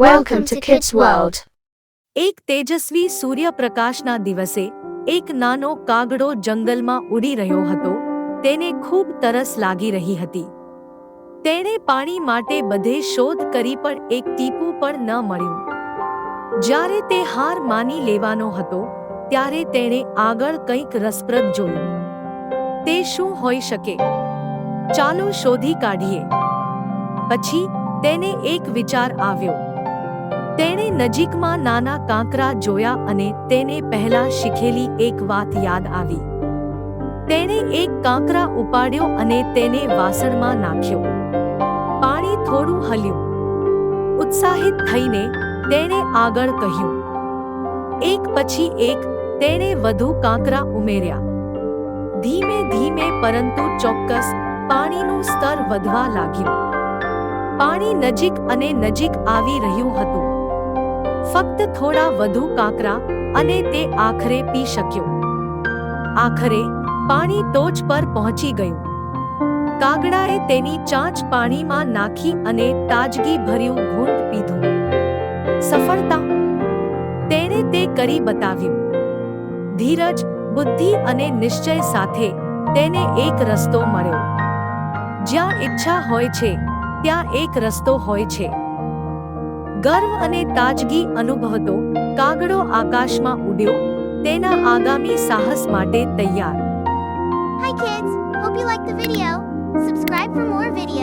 Welcome two kids world એક તેજસ્વી સૂર્યપ્રકાશના દિવસે એક નાનો કાગડો જંગલમાં ઉડી રહ્યો હતો. તેને ખૂબ તરસ લાગી રહી હતી. તેણે પાણી માટે બધે શોધ કરી પણ એક ટીપું પણ ન મળ્યું. જ્યારે તે હાર માની લેવાનો હતો, ત્યારે તેણે આગળ કંઈક રસપ્રદ જોયું. તે શું હોઈ શકે? ચાલો શોધી કાઢીએ. પછી તેને એક વિચાર આવ્યો. તેણે નજીકમાં નાના કાંકરા જોયા અને તેને પહેલા શીખેલી એક વાત યાદ આવી. તેણે એક કાંકરા ઉપાડ્યો અને તેને વાસણમાં નાખ્યો. પાણી થોડું હલ્યું. ઉત્સાહિત થઈને તેણે આગળ કહ્યું. એક પછી એક તેણે વધુ કાંકરા ઉમેર્યા. ધીમે ધીમે પરંતુ ચોક્કસ પાણીનું સ્તર વધવા લાગ્યું. પાણી નજીક અને નજીક આવી રહ્યું હતું. ફક્ત થોડા વધુ કાંકરા અને તે આખરે પી શક્યો. આખરે પાણી ટોચ પર પહોંચી ગયું. કાગડાએ તેની ચાંચ પાણીમાં નાખી અને તાજગી ભર્યું ઘૂંટ પીધું. સફળતા? તેણે તે કરી બતાવ્યું. ધીરજ, બુદ્ધિ અને નિશ્ચય સાથે તેને એક રસ્તો મળ્યો. જ્યાં ઈચ્છા હોય છે, ત્યાં એક રસ્તો હોય છે. ગર્વ અને તાજગી અનુભવતો કાગડો આકાશમાં ઉડ્યો તેના આગામી સાહસ માટે તૈયાર Hi kids, hope you liked the video. Subscribe for more videos.